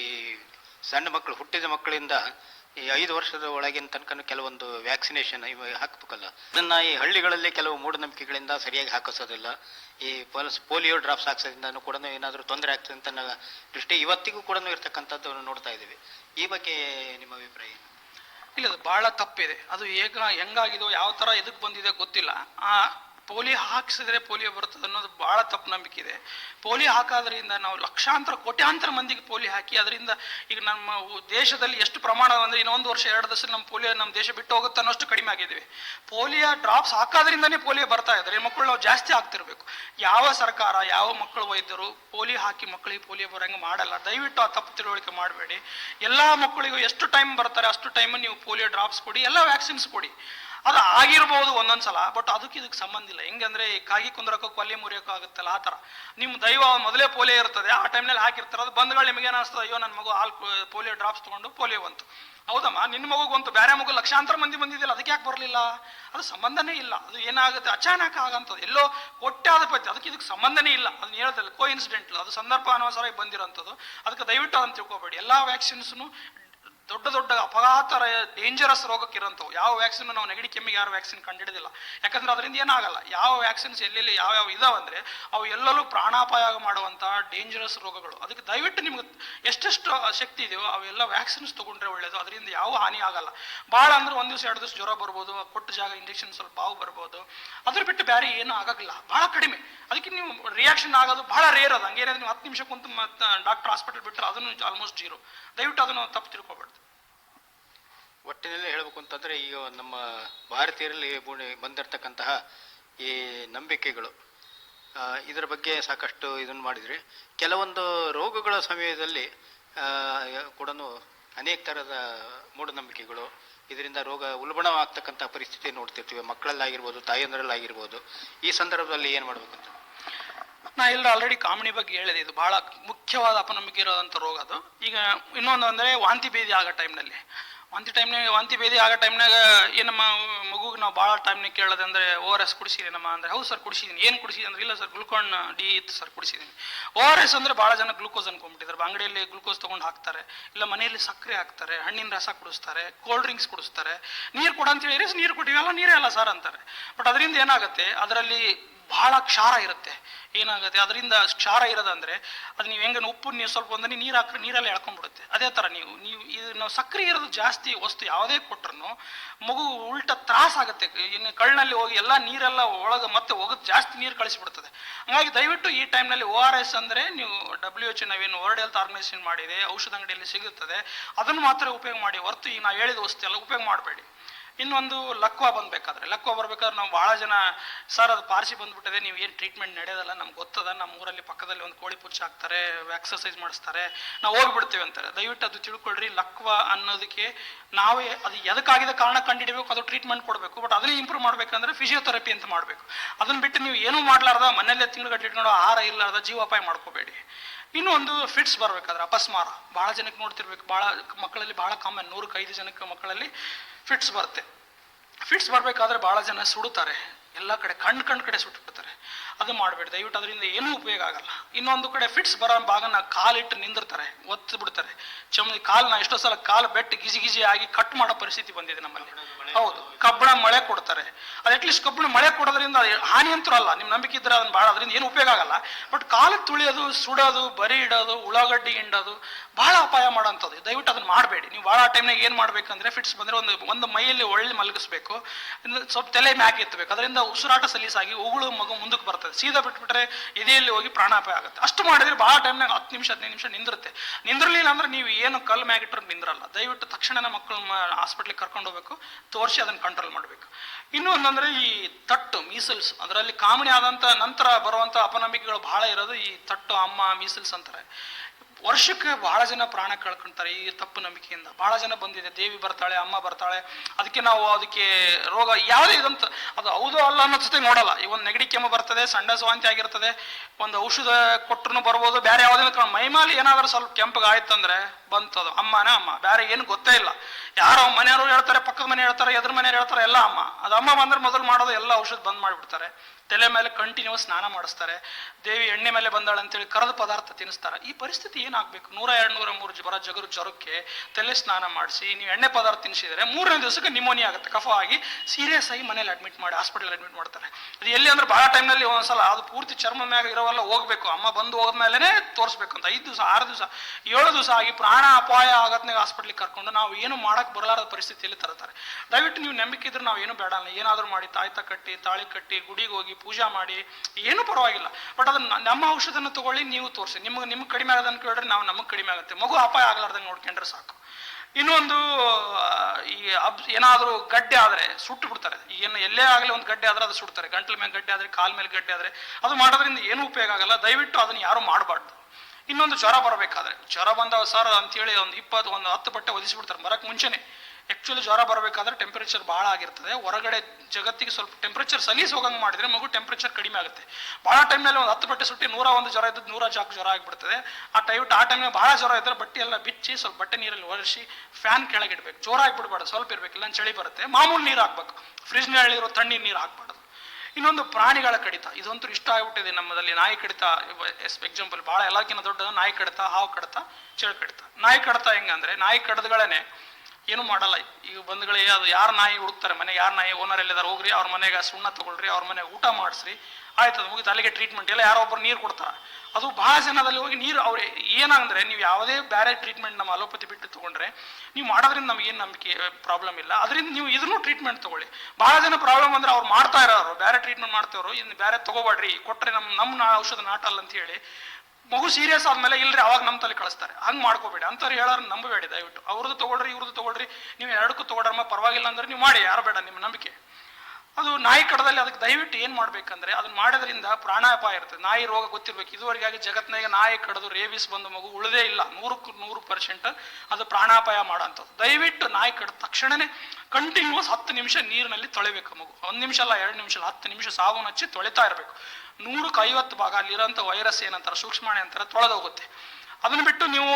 ಸಣ್ಣ ಮಕ್ಕಳು ಹುಟ್ಟಿದ ಮಕ್ಕಳಿಂದ ಈ ಐದು ವರ್ಷದ ಒಳಗಿನ ತನಕ ಕೆಲವೊಂದು ವ್ಯಾಕ್ಸಿನೇಷನ್ ಇವ ಹಾಕಬೇಕಲ್ಲ. ಅದನ್ನ ಈ ಹಳ್ಳಿಗಳಲ್ಲಿ ಕೆಲವು ಮೂಢನಂಬಿಕೆಗಳಿಂದ ಸರಿಯಾಗಿ ಹಾಕಿಸೋದಿಲ್ಲ. ಈ ಪಲ್ಸ್, ಪೋಲಿಯೋ ಡ್ರಾಪ್ಸ್ ಹಾಕ್ಸೋದ್ರಿಂದ ಕೂಡ ಏನಾದರೂ ತೊಂದರೆ ಆಗ್ತದೆ ಅಂತ ದೃಷ್ಟಿ ಇವತ್ತಿಗೂ ಕೂಡ ಇರ್ತಕ್ಕಂಥದ್ದು ನೋಡ್ತಾ ಇದ್ದೀವಿ. ಈ ಬಗ್ಗೆ ನಿಮ್ಮ ಅಭಿಪ್ರಾಯ ಏನು? ಇಲ್ಲ ಅದು ಬಹಳ ತಪ್ಪಿದೆ. ಅದು ಹೇಗ ಹೆಂಗಾಗಿದೋ ಯಾವ ತರ ಎದಕ್ ಬಂದಿದೆ ಗೊತ್ತಿಲ್ಲ. ಆ ಪೋಲಿಯೋ ಹಾಕಿಸಿದ್ರೆ ಪೋಲಿಯೋ ಬರ್ತದೆ ಅನ್ನೋದು ಬಹಳ ತಪ್ಪು ನಂಬಿಕೆ ಇದೆ. ಪೋಲಿಯೋ ಹಾಕೋದ್ರಿಂದ ನಾವು ಲಕ್ಷಾಂತರ, ಕೋಟ್ಯಾಂತರ ಮಂದಿಗೆ ಪೋಲಿಯೋ ಹಾಕಿ ಅದರಿಂದ ಈಗ ನಮ್ಮ ದೇಶದಲ್ಲಿ ಎಷ್ಟು ಪ್ರಮಾಣ ಅಂದರೆ ಇನ್ನೊಂದು ವರ್ಷ, ಎರಡು ವರ್ಷ ನಮ್ಮ ಪೋಲಿಯೋ ನಮ್ಮ ದೇಶ ಬಿಟ್ಟು ಹೋಗುತ್ತೆ ಅನ್ನೋಷ್ಟು ಕಡಿಮೆ ಆಗಿದ್ದೀವಿ. ಪೋಲಿಯೋ ಡ್ರಾಪ್ಸ್ ಹಾಕೋದ್ರಿಂದನೇ ಪೋಲಿಯೋ ಬರ್ತಾ ಇದ್ದಾರೆ. ಮಕ್ಕಳು ನಾವು ಜಾಸ್ತಿ ಆಗ್ತಿರ್ಬೇಕು. ಯಾವ ಸರ್ಕಾರ, ಯಾವ ಮಕ್ಕಳು ವೈದ್ಯರು ಪೋಲಿಯೋ ಹಾಕಿ ಮಕ್ಕಳಿಗೆ ಪೋಲಿಯೋ ಬರೋಂಗೆ ಮಾಡಲ್ಲ. ದಯವಿಟ್ಟು ಆ ತಪ್ಪು ತಿಳುವಳಿಕೆ ಮಾಡಬೇಡಿ. ಎಲ್ಲ ಮಕ್ಕಳಿಗೂ ಎಷ್ಟು ಟೈಮ್ ಬರ್ತಾರೆ ಅಷ್ಟು ಟೈಮ್ ನೀವು ಪೋಲಿಯೋ ಡ್ರಾಪ್ಸ್ ಕೊಡಿ, ಎಲ್ಲ ವ್ಯಾಕ್ಸಿನ್ಸ್ ಕೊಡಿ. ಅದು ಆಗಿರ್ಬೋದು ಒಂದೊಂದ್ಸಲ ಬಟ್ ಅದಕ್ಕೆ ಇದಕ್ಕೆ ಸಂಬಂಧ ಇಲ್ಲ. ಹೆಂಗಂದ್ರೆ ಕಾಗಿ ಕುಂದ್ರಕ್ಕೋ ಕೊಲ್ಲಿ ಮುರಿಯೋಕ್ಕೋ ಆಗುತ್ತಲ್ಲ, ಆ ಥರ. ನಿಮ್ಮ ದೈವ ಮೊದಲೇ ಪೋಲಿಯೋ ಇರ್ತದೆ, ಆ ಟೈಮ್ನಲ್ಲಿ ಹಾಕಿರ್ತಾರೆ. ಅದು ಬಂದ್ಗಳು ನಿಮಗೆ ಅನಿಸ್ತದೆ ಅಯ್ಯೋ ನನ್ನ ಮಗು ಹಾಲು ಪೋಲಿಯೋ ಡ್ರಾಪ್ಸ್ ತೊಗೊಂಡು ಪೋಲಿಯೋ ಬಂತು. ಹೌದಮ್ಮ? ನಿನ್ನ ಮಗು ಬಂತು. ಬೇರೆ ಮಗು ಲಕ್ಷಾಂತರ ಮಂದಿ ಬಂದಿದ್ದಿಲ್ಲ ಅದಕ್ಕೆ ಯಾಕೆ ಬರಲಿಲ್ಲ? ಅದು ಸಂಬಂಧನೇ ಇಲ್ಲ. ಅದು ಏನಾಗುತ್ತೆ? ಅಚಾನಕ್ ಆಗಂಥದ್ದು ಎಲ್ಲೋ ಪದ್ಯ. ಅದಕ್ಕೆ ಇದಕ್ಕೆ ಸಂಬಂಧನೇ ಇಲ್ಲ. ಅದನ್ನ ಹೇಳ್ತಲ್ಲ ಕೋ ಇನ್ಸಿಡೆಂಟ್ ಅದು ಸಂದರ್ಭ ಅನುಸಾರವಾಗಿ ಬಂದಿರೋಂಥದ್ದು. ಅದಕ್ಕೆ ದಯವಿಟ್ಟು ಅದನ್ನು ತಿಳ್ಕೊಬೇಡಿ. ಎಲ್ಲ ವ್ಯಾಕ್ಸಿನ್ಸ್ನು ದೊಡ್ಡ ದೊಡ್ಡ ಅಪಘಾತ ಡೇಂಜರಸ್ ರೋಗಕ್ಕೆ ಇರೋಂಥವು ಯಾವ ವ್ಯಾಕ್ಸಿನ್ ನಾವು ನೆಗಡಿ ಕೆಮ್ಮಿಗೆ ಯಾರು ವ್ಯಾಕ್ಸಿನ್ ಕಂಡಿಡಿದಿಲ್ಲ. ಯಾಕಂದ್ರೆ ಅದರಿಂದ ಏನಾಗಲ್ಲ. ಯಾವ ವ್ಯಾಕ್ಸಿನ್ಸ್ ಎಲ್ಲೆಲ್ಲಿ ಯಾವ ಯಾವ ಇದಾವಂದ್ರೆ, ಅವು ಎಲ್ಲೆಲ್ಲೂ ಪ್ರಾಣಾಪಾಯ ಮಾಡುವಂಥ ಡೇಂಜರಸ್ ರೋಗಗಳು. ಅದಕ್ಕೆ ದಯವಿಟ್ಟು ನಿಮ್ಗೆ ಎಷ್ಟೆಷ್ಟು ಶಕ್ತಿ ಇದೆಯೋ, ಅವೆಲ್ಲ ವ್ಯಾಕ್ಸಿನ್ಸ್ ತಗೊಂಡ್ರೆ ಒಳ್ಳೇದು. ಅದರಿಂದ ಯಾವ ಹಾನಿ ಆಗಲ್ಲ. ಭಾಳ ಅಂದ್ರೆ ಒಂದು ದಿವಸ, ಎರಡು ದಿವಸ ಜ್ವರ ಬರ್ಬೋದು, ಕೊಟ್ಟ ಜಾಗ ಇಂಜೆಕ್ಷನ್ ಸ್ವಲ್ಪ ಬಾವು ಬರ್ಬೋದು. ಅದ್ರ ಬಿಟ್ಟು ಬೇರೆ ಏನೂ ಆಗೋಲ್ಲ. ಭಾಳ ಕಡಿಮೆ. ಅದಕ್ಕೆ ನೀವು ರಿಯಾಕ್ಷನ್ ಆಗೋದು ಭಾಳ ರೇರ್ ಅದು. ಹಂಗೇನಾದ್ರೆ ನೀವು ಹತ್ತು ನಿಮಿಷ ಕುಂತು ಮತ್ತೆ ಡಾಕ್ಟರ್ ಹಾಸ್ಪಿಟಲ್ ಬಿಟ್ಟರೆ ಅದನ್ನು ಆಲ್ಮೋಸ್ಟ್ ಜೀರೋ ದಯವಿಟ್ಟು ಅದನ್ನು ತಪ್ಪು ತಿಳ್ಕೊಬೇಡ್ದು ಒಟ್ಟಿನಲ್ಲಿ ಹೇಳಬೇಕು ಅಂತಂದ್ರೆ ಈಗ ನಮ್ಮ ಭಾರತೀಯರಲ್ಲಿ ಬಂದಿರತಕ್ಕಂತಹ ಈ ನಂಬಿಕೆಗಳು ಇದರ ಬಗ್ಗೆ ಸಾಕಷ್ಟು ಇದನ್ನು ಮಾಡಿದ್ರಿ. ಕೆಲವೊಂದು ರೋಗಗಳ ಸಮಯದಲ್ಲಿ ಕೂಡ ಅನೇಕ ಥರದ ಮೂಢನಂಬಿಕೆಗಳು, ಇದರಿಂದ ರೋಗ ಉಲ್ಬಣವಾಗ್ತಕ್ಕಂಥ ಪರಿಸ್ಥಿತಿ ನೋಡ್ತಿರ್ತೀವಿ. ಮಕ್ಕಳಲ್ಲಾಗಿರ್ಬೋದು ತಾಯಂದರಲ್ಲಾಗಿರ್ಬೋದು ಈ ಸಂದರ್ಭದಲ್ಲಿ ಏನು ಮಾಡ್ಬೇಕಂತ? ನಾ ಎಲ್ಲರೂ ಆಲ್ರೆಡಿ ಕಾಮಿಡಿ ಬಗ್ಗೆ ಹೇಳಿದೆ. ಇದು ಬಹಳ ಮುಖ್ಯವಾದ ಅಪನಂಬಿಕೆ ಇರೋದಂಥ ರೋಗ ಅದು. ಈಗ ಇನ್ನೊಂದು ಅಂದರೆ ವಾಂತಿ ಭೇದಿ ಆಗೋ ಟೈಮ್ನಲ್ಲಿ ವಾಂತಿ ಟೈಮ್ನಾಗ ವಾಂತಿ ಬೇದಿ ಆಗೋ ಟೈಮ್ನಾಗ ನಮ್ಮ ಮಗುಗೆ ನಾವು ಭಾಳ ಟೈಮ್ನಾಗ ಕೇಳೋದು ಅಂದರೆ ಓ ಆರ್ ಎಸ್ ಕುಡಿಸಿದ್ದೀನಮ್ಮ ಅಂದರೆ, ಹೌದು ಸರ್ ಕುಡಿಸಿದ್ದೀನಿ ಏನು ಕುಡಿಸಿದೆ ಅಂದ್ರೆ, ಇಲ್ಲ ಸರ್ ಗ್ಲುಕೋನ್ ಡಿ ಇತ್ತು ಸರ್ ಕುಡಿಸಿದ್ದೀನಿ ಓ ಆರ್ ಎಸ್ ಅಂದರೆ ಭಾಳ ಜನ ಗ್ಲುಕೋಸ್ ಅನ್ಕೊಂಡ್ಬಿಟ್ಟಿದ್ದಾರೆ ಅಂಗಡಿಯಲ್ಲಿ ಗ್ಲೂಕೋಸ್ ತೊಗೊಂಡು ಹಾಕ್ತಾರೆ, ಇಲ್ಲ ಮನೆಯಲ್ಲಿ ಸಕ್ಕರೆ ಹಾಕ್ತಾರೆ, ಹಣ್ಣಿನ ರಸ ಕುಡಿಸ್ತಾರೆ ಕೋಲ್ಡ್ ಡ್ರಿಂಕ್ಸ್ ಕುಡಿಸ್ತಾರೆ, ನೀರು ಕೊಡೋ ಅಂತ ನೀರು ಕೊಟ್ಟಿವಲ್ಲ ನೀರೇ ಅಲ್ಲ ಸರ್ ಅಂತಾರೆ. ಬಟ್ ಅದರಿಂದ ಏನಾಗುತ್ತೆ, ಅದರಲ್ಲಿ ಬಹಳ ಕ್ಷಾರ ಇರುತ್ತೆ. ಏನಾಗುತ್ತೆ? ಅದರಿಂದ ಕ್ಷಾರ ಇರೋದಂದ್ರೆ, ಅದು ನೀವು ಹೆಂಗೆ ಉಪ್ಪು, ನೀವು ಸ್ವಲ್ಪ ಒಂదని ನೀರು ಹಾಕಿ ನೀರಲ್ಲಿ ಎಳ್ಕೊಂಡ್ಬಿಡುತ್ತೆ. ಅದೇ ಥರ ನೀವು ನೀವು ಇದು ಸಕ್ಕರೆ ಇರೋದು ಜಾಸ್ತಿ ವಸ್ತು ಯಾವುದೇ ಕೊಟ್ಟರು ಮಗು ಉಲ್ಟ ತ್ರಾಸ ಆಗುತ್ತೆ. ಇನ್ನು ಕಣ್ಣಲ್ಲಿ ಹೋಗಿ ಎಲ್ಲ ನೀರೆಲ್ಲ ಒಳಗೆ ಮತ್ತೆ ಹೋಗೋದು ಜಾಸ್ತಿ ನೀರು ಕಳಿಸಿಬಿಡ್ತದೆ. ಹಾಗಾಗಿ ದಯವಿಟ್ಟು ಈ ಟೈಮ್ನಲ್ಲಿ ಓ ಆರ್ ಎಸ್ ಅಂದರೆ ನೀವು ಡಬ್ಲ್ಯೂ ಎಚ್ ನಾವೇನು ವರ್ಲ್ಡ್ ಹೆಲ್ತ್ ಆರ್ಗನೈಸೇಷನ್ ಮಾಡಿದೆ, ಔಷಧ ಅಂಗಡಿಯಲ್ಲಿ ಸಿಗುತ್ತದೆ, ಅದನ್ನು ಮಾತ್ರ ಉಪಯೋಗ ಮಾಡಿ. ಹೊರತು ಈಗ ನಾವು ಹೇಳಿದ ವಸ್ತು ಎಲ್ಲ ಉಪಯೋಗ ಮಾಡಬೇಡಿ. ಇನ್ನೊಂದು ಲಕ್ವ ಬಂದ್ಬೇಕಾದ್ರೆ. ಲಕ್ವ ಬರ್ಬೇಕಾದ್ರೆ ನಾವು ಭಾಳ ಜನ, ಸರ್, ಅದು ಪಾರ್ಸಿ ಬಂದ್ಬಿಟ್ಟಿದೆ, ನೀವು ಏನು ಟ್ರೀಟ್ಮೆಂಟ್ ನಡೆಯೋದಲ್ಲ, ನಮ್ಗೆ ಗೊತ್ತದ ನಮ್ಮ ಊರಲ್ಲಿ ಪಕ್ಕದಲ್ಲಿ ಒಂದು ಕೋಳಿ ಪುಚ್ಚ ಹಾಕ್ತಾರೆ ಎಕ್ಸಸೈಸ್ ಮಾಡಿಸ್ತಾರೆ, ನಾವು ಹೋಗ್ಬಿಡ್ತೀವಿ ಅಂತಾರೆ. ದಯವಿಟ್ಟು ಅದು ತಿಳ್ಕೊಳ್ರಿ, ಲಕ್ವ ಅನ್ನೋದಕ್ಕೆ ನಾವೇ ಅದು ಎದಕ್ಕಾಗಿದ ಕಾರಣ ಕಂಡಿಡಿಬೇಕು, ಅದು ಟ್ರೀಟ್ಮೆಂಟ್ ಕೊಡಬೇಕು. ಬಟ್ ಅದನ್ನ ಇಂಪ್ರೂವ್ ಮಾಡ್ಬೇಕಂದ್ರೆ ಫಿಸಿಯೋಥೆರಪಿ ಅಂತ ಮಾಡಬೇಕು. ಅದನ್ನ ಬಿಟ್ಟು ನೀವು ಏನೂ ಮಾಡ್ಲಾರ್ದ, ಮನೆಯಲ್ಲೇ ತಿಂಗಳು ಇಟ್ಕೊಂಡು ಆಹಾರ ಇಲ್ಲಾರ್ದ ಜೀವಪಾಯ ಮಾಡ್ಕೋಬೇಡಿ. ಇನ್ನು ಒಂದು ಫಿಟ್ಸ್ ಬರಬೇಕಾದ್ರೆ ಅಪಸ್ಮಾರ. ಭಾಳ ಜನಕ್ಕೆ ನೋಡ್ತಿರ್ಬೇಕು. ಭಾಳ ಮಕ್ಕಳಲ್ಲಿ ಭಾಳ ಕಾಮನ್ ನೂರಕ್ಕೆ ಐದು ಜನಕ್ಕೆ ಮಕ್ಕಳಲ್ಲಿ ಫಿಟ್ಸ್ ಬರುತ್ತೆ. ಫಿಟ್ಸ್ ಬರಬೇಕಾದ್ರೆ ಭಾಳ ಜನ ಸುಡುತ್ತಾರೆ. ಎಲ್ಲ ಕಡೆ ಕಣ್ಣು ಕಣ್ಣು ಕಡೆ ಸುಟ್ಬಿಡ್ತಾರೆ. ಅದು ಮಾಡಬೇಡಿ ದಯವಿಟ್ಟು ಅದರಿಂದ ಏನೂ ಉಪಯೋಗ ಆಗಲ್ಲ. ಇನ್ನೊಂದು ಕಡೆ ಫಿಟ್ಸ್ ಬರೋ ಭಾಗನ ಕಾಲಿಟ್ಟು ನಿಂದಿರ್ತಾರೆ, ಒತ್ತು ಬಿಡ್ತಾರೆ. ಚಮಡಿ ಕಾಲನ್ನ ಎಷ್ಟೋ ಸಲ ಕಾಲು ಬೆಟ್ಟು ಗಿಜಿ ಗಿಜಿ ಆಗಿ ಕಟ್ ಮಾಡೋ ಪರಿಸ್ಥಿತಿ ಬಂದಿದೆ ನಮ್ಮಲ್ಲಿ. ಹೌದು, ಕಬ್ಬಣ ಮಳೆ ಕೊಡ್ತಾರೆ. ಅದು ಅಟ್ಲೀಸ್ಟ್ ಕಬ್ಬಣ ಮಳೆ ಕೊಡೋದ್ರಿಂದ ಹಾನಿ ಅಂತೂ ಅಲ್ಲ ನಿಮ್ಮ ನಂಬಿಕೆ ಇದ್ರೆ ಅದನ್ನ ಭಾಳ ಅದರಿಂದ ಏನು ಉಪಯೋಗ ಆಗಲ್ಲ. ಬಟ್ ಕಾಲು ತುಳಿಯೋದು, ಸುಡೋದು, ಬರಿ ಇಡೋದು, ಉಳ್ಳಾಗಡ್ಡಿ ಹಿಂಡೋದು ಬಹಳ ಅಪಾಯ ಮಾಡೋಂಥದ್ದು. ದಯವಿಟ್ಟು ಅದನ್ನ ಮಾಡಬೇಡಿ. ನೀವು ಭಾಳ ಟೈಮ್ನಾಗ ಏನು ಮಾಡಬೇಕಂದ್ರೆ ಫಿಟ್ಸ್ ಬಂದರೆ ಒಂದು ಒಂದು ಮೈಯಲ್ಲಿ ಒಳ್ಳೆ ಮಲಗಿಸ್ಬೇಕು. ಸ್ವಲ್ಪ ತಲೆ ಮ್ಯಾಕ್ ಎತ್ತಬೇಕು ಅದರಿಂದ ಉಸಿರಾಟ ಸಲೀಸಾಗಿ ಉಗುಳು, ಮಗು ಮುಂದಕ್ಕೆ ಬರ್ತದೆ. ಸೀದಾ ಬಿಟ್ಬಿಟ್ರೆ ಎದೆಯಲ್ಲಿ ಹೋಗಿ ಪ್ರಾಣಾಪಾಯ ಆಗುತ್ತೆ. ಅಷ್ಟು ಮಾಡಿದ್ರೆ ಭಾಳ ಟೈಮ್ನಾಗ ಹತ್ತು ನಿಮಿಷ, ಹದಿನೈದು ನಿಮಿಷ ನಿಂದಿರುತ್ತೆ. ನಿಂದಿರಲಿಲ್ಲ ಅಂದ್ರೆ ನೀವು ಏನು ಕಲ್ಲು ಮ್ಯಾಗಿಟ್ರು ನಿಂದ್ರಲ್ಲ. ದಯವಿಟ್ಟು ತಕ್ಷಣ ಮಕ್ಕಳು ಹಾಸ್ಪಿಟ್ಲಿಗೆ ಕರ್ಕೊಂಡು ಹೋಗ್ಬೇಕು. ತೋರಿಸಿ ಅದನ್ನು ಕಂಟ್ರೋಲ್ ಮಾಡಬೇಕು. ಇನ್ನು ಒಂದಂದ್ರೆ ಈ ತಟ್ಟು ಮೀಸಲ್ಸ್ ಅದರಲ್ಲಿ ಕಾಮಣಿ ಆದಂಥ ನಂತರ ಬರುವಂಥ ಅಪನಂಬಿಕೆಗಳು ಬಹಳ ಇರೋದು ಈ ತಟ್ಟು, ಅಮ್ಮ ಮೀಸಲ್ಸ್ ಅಂತಾರೆ. ವರ್ಷಕ್ಕೆ ಬಹಳ ಜನ ಪ್ರಾಣ ಕಳ್ಕೊಂತಾರೆ ಈ ತಪ್ಪು ನಂಬಿಕೆಯಿಂದ. ಬಹಳ ಜನ ಬಂದಿದೆ, ದೇವಿ ಬರ್ತಾಳೆ, ಅಮ್ಮ ಬರ್ತಾಳೆ, ಅದಕ್ಕೆ ನಾವು ಅದಕ್ಕೆ ರೋಗ ಯಾವುದೇ ಇದಂತ, ಅದು ಹೌದು ಅಲ್ಲ ಅನ್ನೋ ಜೊತೆ ನೋಡಲ್ಲ. ಈ ಒಂದು ನೆಗಡಿ ಕೆಮ್ಮು ಬರ್ತದೆ ಸಣ್ಣ ಸ್ವಾಂತಿ ಆಗಿರ್ತದೆ, ಒಂದು ಔಷಧ ಕೊಟ್ಟರು ಬರ್ಬೋದು, ಬೇರೆ ಯಾವುದೇ ಮೈಮಾಲಿ ಏನಾದರೂ ಸ್ವಲ್ಪ ಕೆಂಪಗೆ ಆಯ್ತಂದ್ರೆ ಬಂತದು, ಅಮ್ಮನ ಅಮ್ಮ, ಬೇರೆ ಏನು ಗೊತ್ತೇ ಇಲ್ಲ. ಯಾರೋ ಮನೆಯವರು ಹೇಳ್ತಾರೆ, ಪಕ್ಕದ ಮನೆ ಹೇಳ್ತಾರೆ, ಎದುರು ಮನೆಯವ್ರು ಹೇಳ್ತಾರೆ, ಎಲ್ಲ ಅಮ್ಮ. ಅದು ಅಮ್ಮ ಬಂದ್ರೆ ಮೊದಲು ಮಾಡೋದು ಎಲ್ಲ ಔಷಧ ಬಂದ್ ಮಾಡಿಬಿಡ್ತಾರೆ. ತಲೆ ಮೇಲೆ ಕಂಟಿನ್ಯೂಸ್ ಸ್ನಾನ ಮಾಡಿಸ್ತಾರೆ. ದೇವಿ ಎಣ್ಣೆ ಮೇಲೆ ಬಂದಾಳೆ ಅಂತೇಳಿ ಕರದ ಪದಾರ್ಥ ತಿನ್ನಿಸ್ತಾರೆ. ಈ ಪರಿಸ್ಥಿತಿ ಏನು ಏನಾಗಬೇಕು? ನೂರ ಎರಡು ನೂರ ಮೂರು ಜ್ವರ ಜಗರು ಜ್ವರಕ್ಕೆ ತಲೆ ಸ್ನಾನ ಮಾಡಿಸಿ, ನೀವು ಎಣ್ಣೆ ಪದಾರ್ಥ ತಿನ್ನಿಸಿದರೆ ಮೂರನೇ ದಿವಸಕ್ಕೆ ನಿಮೋನಿಯಾ ಆಗುತ್ತೆ. ಕಫ ಆಗಿ ಸೀರಿಯಸ್ ಆಗಿ ಮನೇಲಿ ಅಡ್ಮಿಟ್ ಮಾಡಿ ಹಾಸ್ಪಿಟಲ್ ಅಡ್ಮಿಟ್ ಮಾಡ್ತಾರೆ. ಅದು ಎಲ್ಲಿ ಅಂದ್ರೆ ಭಾಳ ಟೈಮ್ನಲ್ಲಿ ಒಂದ್ಸಲ, ಅದು ಪೂರ್ತಿ ಚರ್ಮ ಮ್ಯಾಗ ಇರೋವೆಲ್ಲ, ಹೋಗ್ಬೇಕು. ಅಮ್ಮ ಬಂದು ಹೋದ್ಮೇಲೆ ತೋರಿಸ್ಬೇಕು ಅಂತ. ಐದು ದಿವಸ, ಆರು ದಿವಸ, ಏಳು ದಿವಸ ಆಗಿ ಪ್ರಾಣ ಅಪಾಯ ಆಗತ್ನಾಗ ಹಾಸ್ಪಿಟ್ಲಿಗೆ ಕರ್ಕೊಂಡು ನಾವು ಏನು ಮಾಡಕ್ ಬರಲಾರದ ಪರಿಸ್ಥಿತಿಯಲ್ಲಿ ತರ್ತಾರೆ. ದಯವಿಟ್ಟು ನೀವು ನಂಬಿಕೆ ಇದ್ರೆ ನಾವು ಏನು ಬೇಡ ಏನಾದರೂ ಮಾಡಿ, ತಾಯ್ತ ಕಟ್ಟಿ, ತಾಳಿ ಕಟ್ಟಿ, ಗುಡಿಗೆ ಹೋಗಿ ಪೂಜಾ ಮಾಡಿ, ಏನು ಪರವಾಗಿಲ್ಲ. ಬಟ್ ಅದನ್ನ ನಮ್ಮ ಔಷಧನ ತಗೊಳ್ಳಿ ನೀವು ತೋರಿಸಿ. ನಿಮ್ಗೆ ನಿಮ್ಗೆ ಕಡಿಮೆ ಆಗೋದನ್ನ ಕೇಳಿದ್ರೆ ನಾವು ನಮಗೆ ಕಡಿಮೆ ಆಗುತ್ತೆ. ಮಗು ಅಪಾಯ ಆಗ್ಲಾರ್ದಂಗೆ ನೋಡ್ಕೊಂಡ್ರೆ ಸಾಕು. ಇನ್ನೊಂದು ಈ ಅಬ್, ಏನಾದರೂ ಗಡ್ಡೆ ಆದರೆ ಸುಟ್ಟು ಬಿಡ್ತಾರೆ. ಏನು ಎಲ್ಲೇ ಆಗಲಿ ಒಂದು ಗಡ್ಡೆ ಆದ್ರೆ ಅದು ಸುಡ್ತಾರೆ. ಗಂಟ್ಲ ಮೇಲೆ ಗಡ್ಡೆ ಆದರೆ, ಕಾಲ್ ಮೇಲೆ ಗಡ್ಡೆ ಆದರೆ ಅದು ಮಾಡೋದ್ರಿಂದ ಏನು ಉಪಯೋಗ ಆಗಲ್ಲ. ದಯವಿಟ್ಟು ಅದನ್ನ ಯಾರು ಮಾಡಬಾರ್ದು. ಇನ್ನೊಂದು ಜ್ವರ ಬರಬೇಕಾದ್ರೆ. ಜ್ವರ ಬಂದಾಗ, ಸರ್, ಅಂತೇಳಿ ಒಂದು ಇಪ್ಪತ್ತು, ಒಂದು ಹತ್ತು ಬಟ್ಟೆ ಒದಿಸಿಬಿಡ್ತಾರೆ ಬರಕ್ಕೆ ಮುಂಚೆನೆ. ಆ್ಯಕ್ಚುಲಿ ಜ್ವರ ಬರಬೇಕಾದ್ರೆ ಟೆಂಪರೇಚರ್ ಭಾಳ ಆಗಿರ್ತದೆ. ಹೊರಗಡೆ ಜಗತ್ತಿಗೆ ಸ್ವಲ್ಪ ಟೆಂಪರೇಚರ್ ಸಲೀಸ್ ಹೋಗಂಗೆ ಮಾಡಿದ್ರೆ ಮಗು ಟೆಂಪರೇಚರ್ ಕಡಿಮೆ ಆಗುತ್ತೆ. ಭಾಳ ಟೈಮ್ನಲ್ಲಿ ಒಂದು ಹತ್ತು ಬಟ್ಟೆ ಸುಟ್ಟಿ ನೂರ ಒಂದು ಜ್ವರ ಇದ್ದದ್ದು ನೂರ ಜಾಕ್ ಜ್ವರ ಆಗಿಬಿಡ್ತದೆ. ಆ ಟೈಮ್ ಆ ಟೈಮ್ನಾಗ ಭಾಳ ಜ್ವರ ಇದ್ದರೆ ಬಟ್ಟೆ ಎಲ್ಲ ಬಿಚ್ಚಿ ಸ್ವಲ್ಪ ಬಟ್ಟೆ ನೀರಲ್ಲಿ ಒರೆಸಿ ಫ್ಯಾನ್ ಕೆಳಗೆ ಇಡಬೇಕು. ಜೋರ ಆಗಿಬಿಡ್ಬಾರ್ದು, ಸ್ವಲ್ಪ ಇರಬೇಕು ಇಲ್ಲ ಚಳಿ ಬರುತ್ತೆ. ಮಾಮೂಲಿ ನೀರು ಹಾಕ್ಬೇಕು. ಫ್ರಿಜ್ನಲ್ಲಿರೋ ತಣ್ಣೀರು ನೀರು ಹಾಕ್ಬಾರ್ದು. ಇನ್ನೊಂದು ಪ್ರಾಣಿಗಳ ಕಡಿತ. ಇದಂತೂ ಇಷ್ಟ ಆಗ್ಬಿಟ್ಟಿದೆ ನಮ್ಮದಲ್ಲಿ ನಾಯಿ ಕಡಿತ ಎಕ್ಸಾಂಪಲ್ ಭಾಳ ಎಲ್ಲಕ್ಕಿಂತ ದೊಡ್ಡದು ನಾಯಿ ಕಡಿತ, ಹಾವು ಕಡಿತ, ಚಳಿ ಕಡಿತ. ನಾಯಿ ಕಡಿತ ಹೆಂಗಂದ್ರೆ ನಾಯಿ ಕಡ್ದಗಳೇನೆ ಏನು ಮಾಡಲ್ಲ. ಈಗ ಬಂಧುಗಳೇ, ಅದು ಯಾರು ನಾಯಿ ಹುಡುಕ್ತಾರೆ ಮನೆಗೆ ಯಾರು ನಾಯಿ ಓನರ್ ಎಲ್ಲಿದ್ದಾರೆ ಹೋಗ್ರಿ, ಅವ್ರ ಮನೆಗೆ ಸುಣ್ಣ ತಗೊಳ್ರಿ, ಅವ್ರ ಮನೆಗೆ ಊಟ ಮಾಡಿಸ್ರಿ, ಆಯ್ತು, ಅದು ಮುಗಿತು, ಅಲ್ಲಿಗೆ ಟ್ರೀಟ್ಮೆಂಟ್ ಎಲ್ಲ ಯಾರೋ ಒಬ್ಬರು ನೀರು ಕೊಡ್ತಾರೆ. ಅದು ಭಾಳ ಜನದಲ್ಲಿ ಹೋಗಿ ನೀರು ಅವ್ರು ಏನಂದ್ರೆ ನೀವು ಯಾವುದೇ ಬೇರೆ ಟ್ರೀಟ್ಮೆಂಟ್ ನಮ್ಮ ಅಲೋಪತಿ ಬಿಟ್ಟು ತಗೊಂಡ್ರೆ, ನೀವು ಮಾಡೋದ್ರಿಂದ ನಮಗೇನು ನಂಬಿಕೆ ಪ್ರಾಬ್ಲಮ್ ಇಲ್ಲ. ಅದರಿಂದ ನೀವು ಇದನ್ನು ಟ್ರೀಟ್ಮೆಂಟ್ ತಗೊಳ್ಳಿ. ಭಾಳ ಜನ ಪ್ರಾಬ್ಲಮ್ ಅಂದ್ರೆ ಅವ್ರು ಮಾಡ್ತಾ ಇರೋರು ಬೇರೆ ಟ್ರೀಟ್ಮೆಂಟ್ ಮಾಡ್ತೇವ್ರು ಇನ್ನು ಬೇರೆ ತೊಗೋಬೇಡ್ರಿ ಕೊಟ್ಟರೆ ನಮ್ಮ ನಮ್ಮ ಔಷಧ ನಾಟಲ್ಲ ಅಂತ ಹೇಳಿ ಮಗು ಸೀರಿಯಸ್ ಆದ್ಮೇಲೆ ಇಲ್ರಿ, ಅವಾಗ ನಮ್ಮ ತಲೆ ಕಳಿಸ್ತಾರೆ. ಹಂಗ್ ಮಾಡ್ಕೋಬೇಡಿ. ಅಂತಾರೆ ಹೇಳೋರು ನಂಬಬೇಡಿ ದಯವಿಟ್ಟು. ಅವ್ರದ್ದು ತಗೊಳ್ರಿ, ಇವ್ರದ್ದು ತಗೊಳ್ರಿ. ನೀವು ಎರಡಕ್ಕೂ ತಗೊಳ್ರಮ್ಮ, ಪರವಾಗಿಲ್ಲ ಅಂದ್ರೆ ನೀವು ಮಾಡಿ. ಯಾರು ಬೇಡ ನಿಮ್ಮ ನಂಬಿಕೆ. ಅದು ನಾಯಿ ಕಡದಲ್ಲಿ ಅದಕ್ಕೆ ದಯವಿಟ್ಟು ಏನು ಮಾಡ್ಬೇಕಂದ್ರೆ ಅದನ್ನ ಮಾಡೋದ್ರಿಂದ ಪ್ರಾಣಾಪಾಯ ಇರ್ತದೆ. ನಾಯಿ ರೋಗ ಗೊತ್ತಿರ್ಬೇಕು. ಇದುವರೆಗಾಗಿ ಜಗತ್ನಾಗ ನಾಯಿ ಕಡದು, ರೇಬಿಸ್ ಬಂದ ಮಗು ಉಳಿದೇ ಇಲ್ಲ. ನೂರಕ್ಕೂ ನೂರು ಪರ್ಸೆಂಟ್ ಅದು ಪ್ರಾಣಾಪಾಯ ಮಾಡೋಂಥದ್ದು. ದಯವಿಟ್ಟು ನಾಯಿ ಕಡ್ದ ತಕ್ಷಣನೇ ಕಂಟಿನ್ಯೂಸ್ ಹತ್ತು ನಿಮಿಷ ನೀರಿನಲ್ಲಿ ತೊಳಿಬೇಕು ಮಗು. ಒಂದು ನಿಮಿಷ ಅಲ್ಲ, ಎರಡು ನಿಮಿಷ ಅಲ್ಲ, ಹತ್ತು ನಿಮಿಷ ಸಾಬೂನು ಹಚ್ಚಿ ತೊಳಿತಾ ಇರಬೇಕು. ನೂರಕ್ಕೆ ಐವತ್ತು ಭಾಗ ಅಲ್ಲಿರೋಂಥ ವೈರಸ್ ಏನಂತಾರೆ ಸೂಕ್ಷ್ಮಾಣೆ ಅಂತಾರೆ ತೊಳೆದೋಗುತ್ತೆ. ಅದನ್ನ ಬಿಟ್ಟು ನೀವು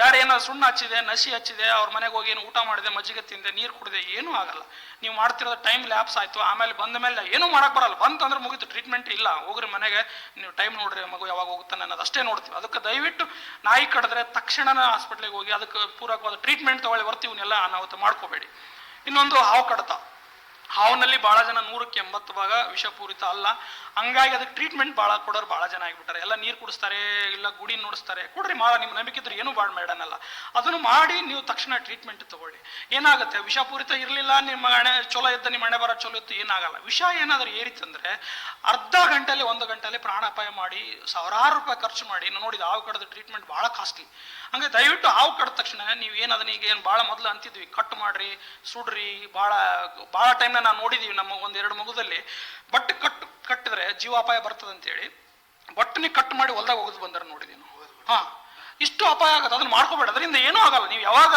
ಬೇರೆ ಏನಾದ್ರು ಸುಣ್ಣ ಹಚ್ಚಿದೆ ನಸಿ ಹಚ್ಚಿದೆ, ಅವ್ರ ಮನೆಗೆ ಹೋಗಿ ಏನು ಊಟ ಮಾಡಿದೆ, ಮಜ್ಜಿಗೆ ತಿಂದೆ, ನೀರು ಕುಡಿದೆ, ಏನೂ ಆಗಲ್ಲ. ನೀವು ಮಾಡ್ತಿರೋದು ಟೈಮ್ ಲ್ಯಾಪ್ಸ್ ಆಯಿತು, ಆಮೇಲೆ ಬಂದ ಮೇಲೆ ಏನೂ ಮಾಡೋಕ್ಕೆ ಬರಲ್ಲ. ಬಂತಂದ್ರೆ ಮುಗಿತು ಟ್ರೀಟ್ಮೆಂಟ್ ಇಲ್ಲ. ಹೋಗ್ರಿ ಮನೆಗೆ, ನೀವು ಟೈಮ್ ನೋಡ್ರಿ, ಮಗು ಯಾವಾಗ ಹೋಗುತ್ತಾನೆ ಅನ್ನೋದು ಅಷ್ಟೇ ನೋಡ್ತೀವಿ. ಅದಕ್ಕೆ ದಯವಿಟ್ಟು ನಾಯಿ ಕಡಿದ್ರೆ ತಕ್ಷಣನೇ ಹಾಸ್ಪಿಟ್ಲಿಗೆ ಹೋಗಿ ಅದಕ್ಕೆ ಪೂರಕವಾದ ಟ್ರೀಟ್ಮೆಂಟ್ ತಗೊಳ್ಳಿ, ಬರ್ತೀವಿ ಇವನ್ನೆಲ್ಲ ಅನಾಹುತ ಮಾಡ್ಕೋಬೇಡಿ. ಇನ್ನೊಂದು ಹಾವು ಕಡತ. ಹಾವಿನಲ್ಲಿ ಭಾಳ ಜನ ನೂರಕ್ಕೆ ಎಂಬತ್ತು ಭಾಗ ವಿಷಪೂರಿತ ಅಲ್ಲ. ಹಂಗಾಗಿ ಅದಕ್ಕೆ ಟ್ರೀಟ್ಮೆಂಟ್ ಭಾಳ ಕೊಡೋರು ಭಾಳ ಜನ ಆಗಿಬಿಟ್ಟಾರೆ. ಎಲ್ಲ ನೀರು ಕುಡಿಸ್ತಾರೆ, ಇಲ್ಲ ಗುಡಿ ನೋಡಿಸ್ತಾರೆ. ಕೊಡ್ರಿ ಮಾ ನಿಮ್ಮ ನಂಬಿಕೆ ಇದ್ರೆ ಏನೂ ಬಾಳ್ ಮೇಡನಲ್ಲ. ಅದನ್ನು ಮಾಡಿ ನೀವು ತಕ್ಷಣ ಟ್ರೀಟ್ಮೆಂಟ್ ತಗೊಳ್ಳಿ. ಏನಾಗುತ್ತೆ? ವಿಷಪೂರಿತ ಇರಲಿಲ್ಲ, ನಿಮ್ಮ ಹಣೆ ಚಲೋ ಇದ್ದ ನಿಮ್ಮ ಹಣೆ ಬರ ಚಲೋ ಇತ್ತು, ಏನಾಗಲ್ಲ. ವಿಷ ಏನಾದರೂ ಏರಿತಂದ್ರೆ ಅರ್ಧ ಗಂಟೆಲಿ, ಒಂದು ಗಂಟೆಲಿ ಪ್ರಾಣಾಪಾಯ ಮಾಡಿ, ಸಾವಿರಾರು ರೂಪಾಯಿ ಖರ್ಚು ಮಾಡಿ ನೋಡಿದ ಹಾವು ಕಡದ ಟ್ರೀಟ್ಮೆಂಟ್ ಭಾಳ ಕಾಸ್ಟ್ಲಿ ಹಂಗೆ ದಯವಿಟ್ಟು ಹಾವು ಕಡ್ದ ತಕ್ಷಣ ನೀವು ಏನು ಅದನ್ನ ಈಗ ಏನು ಭಾಳ ಮೊದಲು ಅಂತಿದ್ವಿ. ಕಟ್ ಮಾಡ್ರಿ, ಸುಡ್ರಿ ಭಾಳ ಭಾಳ ಟೈಮ್ನ ನಾವು ನೋಡಿದೀವಿ ನಮ್ಮ ಒಂದು ಎರಡು ಮಗುದಲ್ಲಿ. ಬಟ್ಟೆ ಕಟ್ಟು, ಕಟ್ಟಿದ್ರೆ ಜೀವಾಪಾಯ ಬರ್ತದೆ ಅಂತೇಳಿ ಬಟ್ಟನೆ ಕಟ್ ಮಾಡಿ ಹೊಲ್ದಾಗ ಹೋಗೋದು ಬಂದ್ರೆ ನೋಡಿದೀವಿ ನಾವು. ಹಾಂ, ಇಷ್ಟು ಅಪಾಯ ಆಗುತ್ತೆ. ಅದನ್ನ ಮಾಡ್ಕೋಬೇಡ. ಅದರಿಂದ ಏನೂ ಆಗಲ್ಲ. ನೀವು ಯಾವಾಗ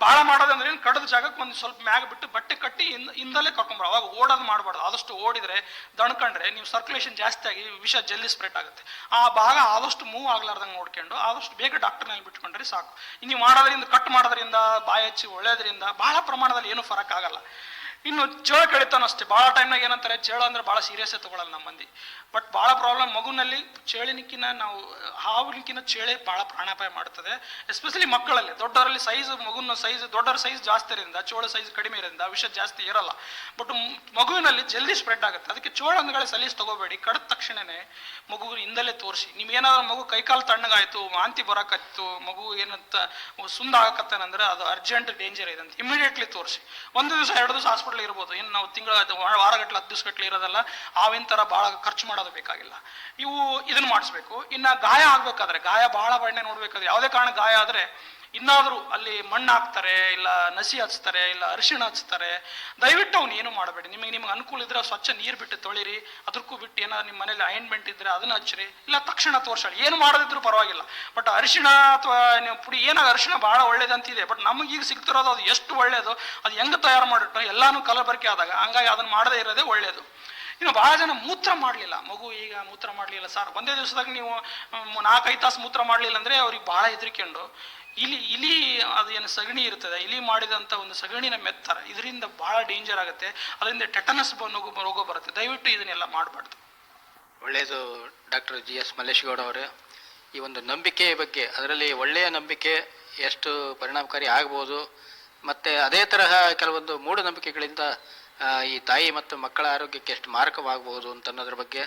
ಭಾಳ ಮಾಡೋದಂದ್ರೆ ಏನು ಕಡದ ಜಾಗಕ್ಕೆ ಒಂದು ಸ್ವಲ್ಪ ಮ್ಯಾಗ ಬಿಟ್ಟು ಬಟ್ಟೆ ಕಟ್ಟಿ ಇಂದ ಹಿಂದಲೇ ಕರ್ಕೊಂಬರ ಅವಾಗ ಓಡೋದು ಮಾಡಬಾರ್ದು. ಆದಷ್ಟು ಓಡಿದ್ರೆ, ದಣ್ಕಂಡ್ರೆ ನೀವು ಸರ್ಕ್ಯುಲೇಷನ್ ಜಾಸ್ತಿ ಆಗಿ ವಿಷ ಜಲ್ದಿ ಸ್ಪ್ರೆಡ್ ಆಗುತ್ತೆ. ಆ ಭಾಗ ಆದಷ್ಟು ಮೂವ್ ಆಗ್ಲಾರ್ದಂಗೆ ನೋಡ್ಕೊಂಡು, ಆದಷ್ಟು ಬೇಗ ಡಾಕ್ಟರ್ನಲ್ಲಿ ಬಿಟ್ಕೊಂಡ್ರೆ ಸಾಕು. ನೀವು ಮಾಡೋದ್ರಿಂದ ಕಟ್ ಮಾಡೋದ್ರಿಂದ, ಬಾಯಿ ಹಚ್ಚಿ ಒಳ್ಳೆಯದ್ರಿಂದ ಬಹಳ ಪ್ರಮಾಣದಲ್ಲಿ ಏನೂ ಫರಕ್ ಆಗಲ್ಲ. ಇನ್ನು ಚೇಳ ಕಡಿತಾನಷ್ಟೇ ಭಾಳ ಟೈಮ್ನಾಗ ಏನಂತಾರೆ, ಚೇಳು ಅಂದ್ರೆ ಭಾಳ ಸೀರಿಯಸ್ ತಗೊಳಲ್ಲ ನಮ್ಮ ಮಂದಿ ಬಟ್ ಭಾಳ ಪ್ರಾಬ್ಲಮ್ ಮಗುನಲ್ಲಿ ಚೇಳಿನಕ್ಕಿನ ನಾವು ಹಾವಿನಕ್ಕಿನ ಚೇಳೆ ಭಾಳ ಪ್ರಾಣಾಪಾಯ ಮಾಡ್ತದೆ. ಎಸ್ಪೆಷಲಿ ಮಕ್ಕಳಲ್ಲಿ ದೊಡ್ಡವರಲ್ಲಿ ಸೈಜ್ ಮಗುನ ಸೈಜ್ ದೊಡ್ಡವರ ಸೈಜ್ ಜಾಸ್ತಿ ಇರೋದ್ರಿಂದ, ಚೋಳ ಸೈಜ್ ಕಡಿಮೆ ಇರೋದ್ರಿಂದ ವಿಷ ಜಾಸ್ತಿ ಇರಲ್ಲ. ಬಟ್ ಮಗುವಿನಲ್ಲಿ ಜಲ್ದಿ ಸ್ಪ್ರೆಡ್ ಆಗುತ್ತೆ. ಅದಕ್ಕೆ ಚೋಳ ಅಂದ್ಗಳೇ ಸಲೀಸ್ ತಗೋಬೇಡಿ. ಕಡದ ತಕ್ಷಣನೇ ಮಗು ಹಿಂದಲೇ ತೋರಿಸಿ. ನಿಮ್ಗೇನಾದ್ರೂ ಮಗು ಕೈಕಾಲು ತಣ್ಣಗಾಯಿತು, ವಾಂತಿ ಬರಕತ್ತು, ಮಗು ಏನಂತ ಸುಂದ ಆಗಕತ್ತಾನಂದ್ರೆ ಅದು ಅರ್ಜೆಂಟ್ ಡೇಂಜರ್ ಇದೆ ಅಂತ. ಇಮಿಡಿಯೇಟ್ಲಿ ತೋರಿಸಿ. ಒಂದು ದಿವಸ, ಎರಡು ದಿವಸ ಹಾಸ್ಪಿಟಲ್ ಇರ್ಬೋದು. ಇನ್ನು ನಾವು ತಿಂಗಳ ವಾರಗಟ್ಟಲೆ ಹತ್ತು ದಿವಸಗಟ್ಟಲೆ ಇರೋದಲ್ಲ, ಆವಿನ ಥರ ಭಾಳ ಖರ್ಚು ಮಾಡೋದು ಬೇಕಾಗಿಲ್ಲ. ಇವು ಇದನ್ನ ಮಾಡಿಸ್ಬೇಕು. ಇನ್ನು ಗಾಯ ಆಗಬೇಕಾದ್ರೆ, ಗಾಯ ಭಾಳ ಬಣ್ಣೆ ನೋಡಬೇಕಾದ್ರೆ, ಯಾವುದೇ ಕಾರಣ ಗಾಯ ಆದರೆ ಇನ್ನಾದರೂ ಅಲ್ಲಿ ಮಣ್ಣು ಹಾಕ್ತಾರೆ, ಇಲ್ಲ ನಸಿ ಹಚ್ತಾರೆ, ಇಲ್ಲ ಅರಿಶಿಣ ಹಚ್ತಾರೆ, ದಯವಿಟ್ಟು ಅವ್ನು ಏನು ಮಾಡಬೇಡಿ. ನಿಮಗೆ ನಿಮ್ಗೆ ಅನುಕೂಲ ಇದ್ರೆ ಸ್ವಚ್ಛ ನೀರು ಬಿಟ್ಟು ತೊಳಿರಿ ಅದಕ್ಕೂ ಬಿಟ್ಟು ಏನಾದ್ರು ನಿಮ್ಮ ಮನೇಲಿ ಅಯನ್ಮೆಂಟ್ ಇದ್ರೆ ಅದನ್ನ ಹಚ್ಚಿರಿ, ಇಲ್ಲ ತಕ್ಷಣ ತೋರ್ಸಳಿ ಏನು ಮಾಡದಿದ್ರು ಪರವಾಗಿಲ್ಲ. ಬಟ್ ಅರಿಶಿಣ ಅಥವಾ ನೀವು ಪುಡಿ ಏನಾಗ ಅರಿಶಿಣ ಭಾಳ ಒಳ್ಳೇದಂತಿದೆ, ಬಟ್ ನಮಗೆ ಈಗ ಸಿಗ್ತಿರೋದು ಅದು ಎಷ್ಟು ಒಳ್ಳೇದು, ಅದು ಹೆಂಗೆ ತಯಾರು ಮಾಡಿಟ್ಟು ಎಲ್ಲಾನು ಕಲಬರಿಕೆ ಆದಾಗ, ಹಂಗಾಗಿ ಅದನ್ನ ಮಾಡದೇ ಇರೋದೇ ಒಳ್ಳೆಯದು ಇನ್ನು ಬಹಳ ಜನ ಮೂತ್ರ ಮಾಡಲಿಲ್ಲ. ಮಗು ಈಗ ಮೂತ್ರ ಮಾಡಲಿಲ್ಲ. ಸರ್, ಒಂದೇ ದಿವಸದಾಗ ನೀವು ನಾಲ್ಕೈದು ತಾಸು ಮೂತ್ರ ಮಾಡಲಿಲ್ಲ ಅಂದರೆ ಅವ್ರಿಗೆ ಭಾಳ ಹೆದರಿಕೊಂಡು ಇಲಿ ಇಲಿ ಅದು ಏನು ಸಗಣಿ ಇರ್ತದೆ ಇಲಿ ಮಾಡಿದಂಥ ಒಂದು ಸಗಣಿನ ಮೆತ್ತಾರೆ, ಇದರಿಂದ ಭಾಳ ಡೇಂಜರ್ ಆಗುತ್ತೆ. ಅದರಿಂದ ಟೆಟನಸ್ ರೋಗ ರೋಗ ಬರುತ್ತೆ. ದಯವಿಟ್ಟು ಇದನ್ನೆಲ್ಲ ಮಾಡಬಾರ್ದು. ಒಳ್ಳೆಯದು ಡಾಕ್ಟರ್ ಜಿ ಎಸ್ ಮಲ್ಲೇಶ್ಗೌಡ ಅವರೇ. ಈ ಒಂದು ನಂಬಿಕೆಯ ಬಗ್ಗೆ, ಅದರಲ್ಲಿ ಒಳ್ಳೆಯ ನಂಬಿಕೆ ಎಷ್ಟು ಪರಿಣಾಮಕಾರಿ ಆಗ್ಬೋದು. ಮತ್ತು ಅದೇ ತರಹ ಕೆಲವೊಂದು ಮೂಢನಂಬಿಕೆಗಳಿಂದ ಈ ತಾಯಿ ಮತ್ತು ಮಕ್ಕಳ ಆರೋಗ್ಯಕ್ಕೆ ಎಷ್ಟು ಮಾರಕವಾಗಬಹುದು ಅಂತ ಅನ್ನೋದ್ರ ಬಗ್ಗೆ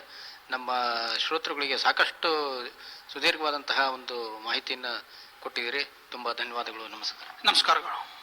ನಮ್ಮ ಶ್ರೋತೃಗಳಿಗೆ ಸಾಕಷ್ಟು ಸುದೀರ್ಘವಾದಂತಹ ಒಂದು ಮಾಹಿತಿಯನ್ನು ಕೊಟ್ಟಿದ್ದೀರಿ. ತುಂಬ ಧನ್ಯವಾದಗಳು ನಮಸ್ಕಾರ. ನಮಸ್ಕಾರಗಳು.